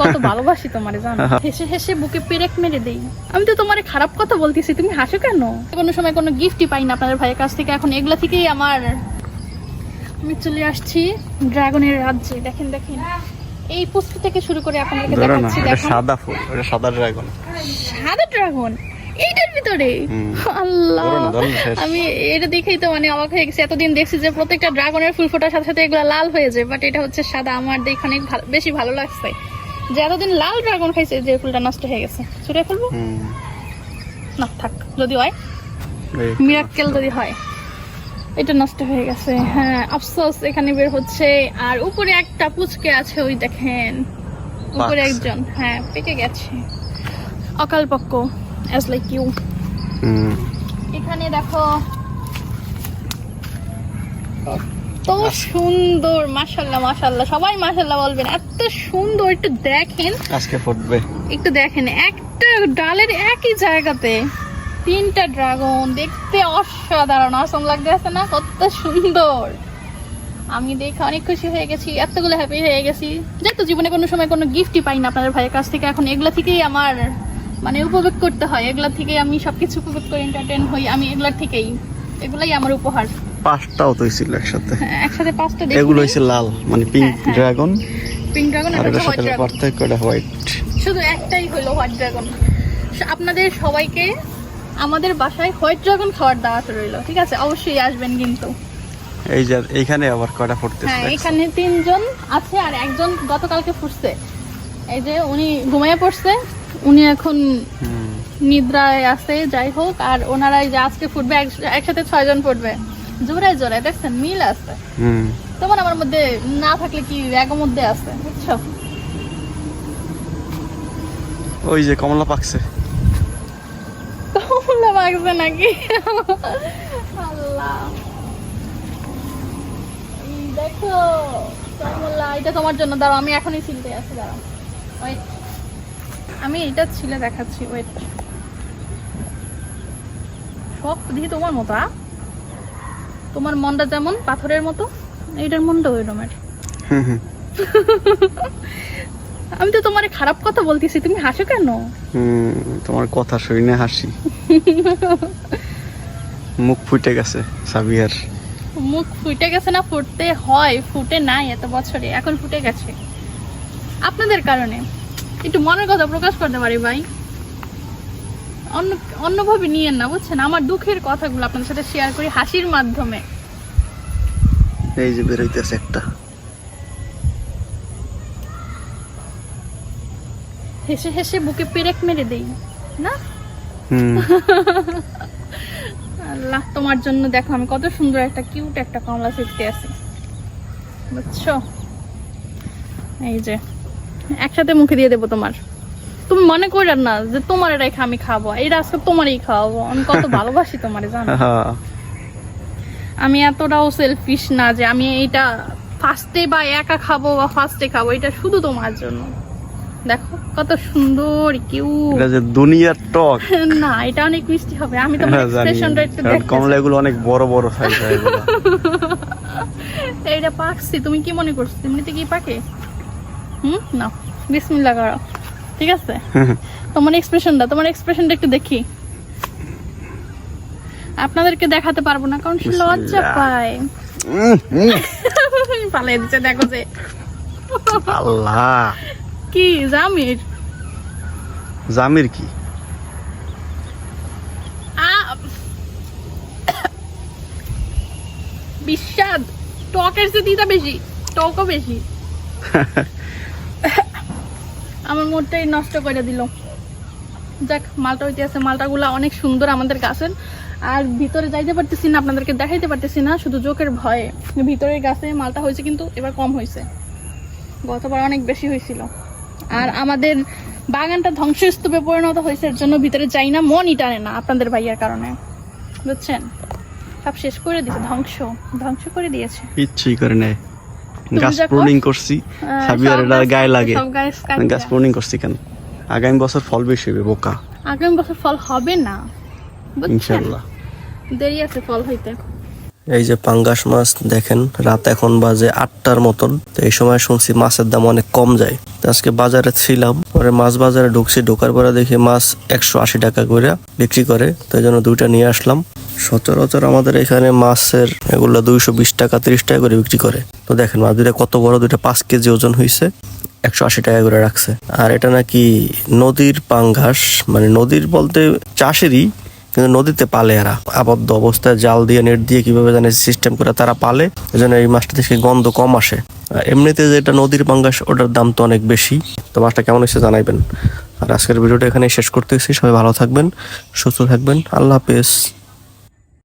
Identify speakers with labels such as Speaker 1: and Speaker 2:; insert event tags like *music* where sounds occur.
Speaker 1: কত ভালোবাসি তোমারে জানো? *laughs* হেসে হেসে বুকে পেরেক মেরে দেই। আমি তো তোমারে খারাপ কথা বলতেছি তুমি হাসো কেন? কোনো সময় কোনো গিফটই পাই না আপনাদের ভাইয়ের কাছ থেকে। এখন এগুলা থেকেই আমার আমি চলে আসছি ড্রাগনের রাজ্যে। দেখেন দেখেন। এই থেকে শুরু করে আপনাদেরকে দেখাচ্ছি দেখেন।
Speaker 2: সাদা ফুল এটা সাদা ড্রাগন।
Speaker 1: সাদা ড্রাগন? এইটার ভিতরে? আল্লাহ। আমি এটা দেখেই তো মানে অবাক হয়ে গেছি। এতদিন দেখছি যে প্রত্যেকটা ড্রাগনের ফুল ফোটার সাথে সাথে এগুলো লাল হয়ে যায় বাট এটা হচ্ছে সাদা। আমার দেখে অনেক বেশি ভালো লাগছে। যে এতদিন লাল ড্রাগন খাইছে যে ফুলটা নষ্ট হয়ে গেছে ছুটে ফেলব? না থাক যদি হয় মিরাক্কেল যদি হয় এটা নষ্ট হয়ে গেছে। হ্যাঁ আফসোস এখানে বের হচ্ছে। আর উপরে একটা পুচকে আছে ওই দেখেন। উপরে একজন হ্যাঁ পেকে গেছে। অকাল পক্ক অ্যাজ লাইক ইউ এখানে দেখো তো সুন্দর মাশাল্লাহ মাশাল্লাহ সবাই মাশাল্লাহ বলবেন। এত সুন্দর একটু দেখেন।
Speaker 2: আজকে ফুটবে।
Speaker 1: একটু দেখেন একটা ডালের একই জায়গাতে তিনটা ড্রাগন। দেখতে অসাধারণ অসম লাগতেছে না? কত সুন্দর। আমি দেখে অনেক খুশি হয়ে গেছি এতগুলো হ্যাপি হয়ে গেছি। যেহেতু জীবনে কোনো সময় কোনো গিফটই পাই না আপনাদের ভাইয়ের কাছ থেকে। এখন এগুলা থেকেই আমার মানে উপভোগ করতে হয়। এগুলা থেকেই আমি সবকিছু উপভোগ করে এন্টারটেন হই। আমি এগুলা থেকেই। এগুলাই আমার উপহার।
Speaker 2: পাঁচটাও তো ছিল একসাথে।
Speaker 1: হ্যাঁ, একসাথে পাঁচটা
Speaker 2: এগুলো হচ্ছে লাল মানে পিঙ্ক। ড্রাগন
Speaker 1: পিঙ্ক ড্রাগন
Speaker 2: আর সাথে পার্থক্য এটা হোয়াইট
Speaker 1: শুধু একটাই হলো হোয়াইট ড্রাগন আপনাদের সবাইকে আমাদের বাসায় হোয়াইট ড্রাগন খাওয়ার দাওয়াত রইল ঠিক আছে? অবশ্যই আসবেন কিন্তু।
Speaker 2: এই যে এইখানে আবার কয়টা ফুটতেছে
Speaker 1: হ্যাঁ এখানে তিনজন আছে আর একজন গতকালকে ফুটছে। এই যে উনি ঘুমিয়ে পড়ছে উনি এখন নিদ্রায় আছে যাই হোক আর ওনারা যে আজকে ফুটবে এক- একসাথে ছয়জন ফুটবে। জোড়ায় জোড়ায় দেখছেন মিল আছে। তোমার আমার মধ্যে না থাকলে কি একের মধ্যে আছে বুঝছ?
Speaker 2: ওই যে কমলা পাকছে।
Speaker 1: কমলা লাগছে নাকি? আল্লাহ। দেখো কমলা এটা তোমার জন্য। দাঁড়াও আমি এখনই ছিলতে আছি দাঁড়াও। ওয়েট আমি এটা ছিলে দেখাচ্ছি ওয়েট সব দেখি তোমার মতো আ? তোমার মনটা যেমন পাথরের মতো এইটার মনটা ওই রকমের আমি তো তোমার খারাপ কথা বলতেছি তুমি হাসো কেন?
Speaker 2: তোমার কথা শুনে হাসি। *laughs* মুখ ফুটে গেছে সাবিয়ার।
Speaker 1: মুখ ফুটে গেছে না ফুটতে হয় ফুটে নাই এত বছরে এখন ফুটে গেছে। আপনাদের কারণে। একটু মনের কথা প্রকাশ করতে পারি ভাই? অন্য অন্যভাবে নিয়েন না বুঝছেন? আমার দুঃখের কথাগুলো আপনাদের সাথে শেয়ার করি হাসির মাধ্যমে।
Speaker 2: এই যে বেরোইতেছে একটা।
Speaker 1: হেসে হেসে বুকে পেরেক মেরে দেই না? *laughs* আল্লাহ তোমার জন্য দেখো আমি কত সুন্দর একটা কিউট একটা কমলা শিখতে আছি। বুঝছ? এই যে একসাথে মুখে দিয়ে দেবো তোমার। তুমি মনে করো না যে তোমার রেখে আমি খাব এটা আজকে তোমারই খাওয়াবো। আমি কত ভালোবাসি তোমারে জানো? *laughs*
Speaker 2: হ্যাঁ।
Speaker 1: আমি এতটাও সেলফিশ না যে আমি এইটা ফার্স্টে বা একা খাব বা ফার্স্টে খাব এটা শুধু তোমার জন্য। দেখো কত সুন্দর কিউট
Speaker 2: এটা যে দুনিয়ার টক। *laughs*
Speaker 1: না এটা অনেক মিষ্টি হবে। আমি তো
Speaker 2: হ্যাঁ,
Speaker 1: এক্সপ্রেশনটা একটু দেখতে চাই।
Speaker 2: কমলা এগুলো অনেক বড় বড় সাইজ হয় *laughs*
Speaker 1: এইটা পাকছি। তুমি কি মনে করছ? এমনিতে কি পাকে? হুম? না বিসমিল্লাহ করো। ঠিক আছে? তোমার এক্সপ্রেশনটা তোমার এক্সপ্রেশনটা একটু দেখি। আপনাদেরকে দেখাতে পারব না কারণ সে লজ্জা পায়। *laughs* দিচ্ছে দেখো যে।
Speaker 2: আল্লাহ।
Speaker 1: কি জামির?
Speaker 2: জামির কি?
Speaker 1: বিস্বাদ। টকের চেয়ে দিতা বেশি টকও বেশি। *laughs* আমার মোটটাই নষ্ট করে দিল। যাক, মালটা হইতে আছে, মালটাগুলো অনেক সুন্দর আমাদের গাছের। আর ভিতরে যাইতে পারতেছি না, আপনাদেরকে দেখাইতে পারতেছি না, শুধু জোকের ভয়ে। ভিতরে গাছে মালটা হয়েছে কিন্তু এবার কম হয়েছে। গতবার অনেক বেশি হয়েছিল। আর আমাদের বাগানটা ধ্বংসস্তূপে পরিণত হয়েছে, এর জন্য ভিতরে যাই না, মনই টানে না আপনাদের ভাইয়ার কারণে। বুঝছেন? সব শেষ করে দিয়েছে, ধ্বংস ধ্বংস করে দিয়েছে।
Speaker 2: কিচ্ছুই করে নেই। গাছ প্রুনিং করছি সাবিয়ার এটা গায়ে লাগে।
Speaker 1: গাছ।
Speaker 2: প্রুনিং করছি কেন? আগামী বছর ফল বেশি হবে বোকা।
Speaker 1: আগামী বছর ফল হবে না। দেরি আছে ফল হইতে।
Speaker 3: এই যে পাঙ্গাস মাছ দেখেন রাত এখন বাজে আটটার মতন। তো এই সময় শুনছি মাছের দাম অনেক কম যায়। তো আজকে বাজারে ছিলাম পরে মাছ বাজারে ঢুকছি ঢোকার পরে দেখি মাছ একশো আশি টাকা করে বিক্রি করে। তাই জন্য দুইটা নিয়ে আসলাম। সচরাচর আমাদের এখানে মাছের এগুলো দুইশো বিশ টাকা, তিরিশ টাকা করে বিক্রি করে। তো দেখেন মাছ দুইটা কত বড় দুইটা পাঁচ কেজি ওজন হয়েছে একশো আশি টাকা করে রাখছে। আর এটা নাকি নদীর পাঙ্গাস মানে নদীর বলতে চাষেরই, কিন্তু নদীতে পালে এরা। আবদ্ধ অবস্থায় জাল দিয়ে, নেট দিয়ে কীভাবে জানে সিস্টেম করে তারা পালে, এজন্য এই মাছটা থেকে গন্ধ কম আসে। এমনিতে যেটা নদীর পাঙ্গাস, ওটার দাম তো অনেক বেশি। তো মাছটা কেমন হয়েছে জানাইবেন। আর আজকের ভিডিওটা এখানে শেষ করতেছি। সবাই ভালো থাকবেন, সুস্থ থাকবেন। আল্লাহ হাফেজ।